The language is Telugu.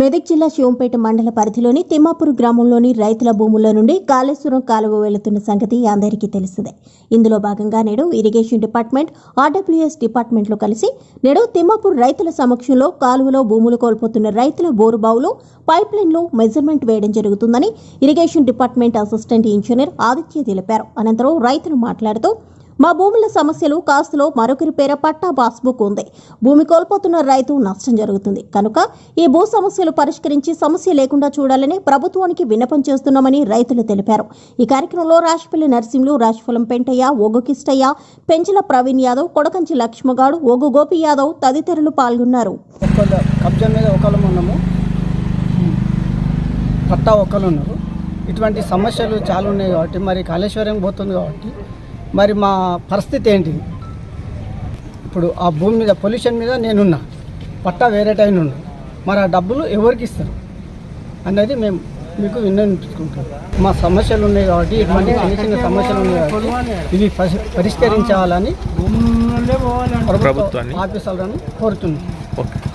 మెదక్ జిల్లా శివంపేట మండల పరిధిలోని తిమ్మాపూర్ గ్రామంలోని రైతుల భూముల నుండి కాళేశ్వరం కాలువ వెళుతున్న సంగతి అందరికీ తెలిసిందే. ఇందులో భాగంగా నేడు ఇరిగేషన్ డిపార్ట్మెంట్ ఆర్డబ్ల్యూఎస్ డిపార్ట్మెంట్లో కలిసి నేడు తిమ్మాపూర్ రైతుల సమక్షంలో కాలువలో భూములు కోల్పోతున్న రైతుల బోరుబావులు పైప్ లైన్లో మెజర్మెంట్ వేయడం జరుగుతుందని irrigation department assistant engineer Aditya తెలిపారు. అనంతరం రైతులు మాట్లాడుతూ మా భూముల సమస్యలు కాస్తులో మరొకరి పేర పట్టా పాస్బుక్ ఉంది. భూమి కోల్పోతున్న రైతు నష్టం జరుగుతుంది. కనుక ఈ భూ సమస్యలు పరిష్కరించి సమస్య లేకుండా చూడాలని ప్రభుత్వానికి విన్నపం చేస్తున్నామని రైతులు తెలిపారు. ఈ కార్యక్రమంలో రాశిపల్లి నర్సింహులు రాశిఫలం పెంటయ్య ఓగు కిష్టయ్య పెంచల ప్రవీణ్ యాదవ్ కొడకంచి లక్ష్మగాడు ఓగు గోపి యాదవ్ తదితరులు పాల్గొన్నారు. మీద పట్టా ఒకళ్ళు ఉన్నారు. ఇటువంటి సమస్యలు చాలా ఉన్నాయి కాబట్టి మరి కాళేశ్వరం పోతుంది కాబట్టి మరి మా పరిస్థితి ఏంటి? ఇప్పుడు ఆ భూమి మీద పొల్యూషన్ మీద నేనున్నా. పట్టా వేరే టైం ఉన్నా. మరి ఆ డబ్బులు ఎవరికి ఇస్తారు? అనేది మేము మీకు విన్నవించుకుంటాం. మా సమస్యలు ఉన్నాయి కాబట్టి ఇటువంటి చిన్న చిన్న సమస్యలు ఉన్నాయి కాబట్టి ఇవి పరి- పరిష్కరించాలని ప్రభుత్వ ప్రభుత్వాన్ని ఆఫీసర్లను కోరుతున్నాం. ఓకే.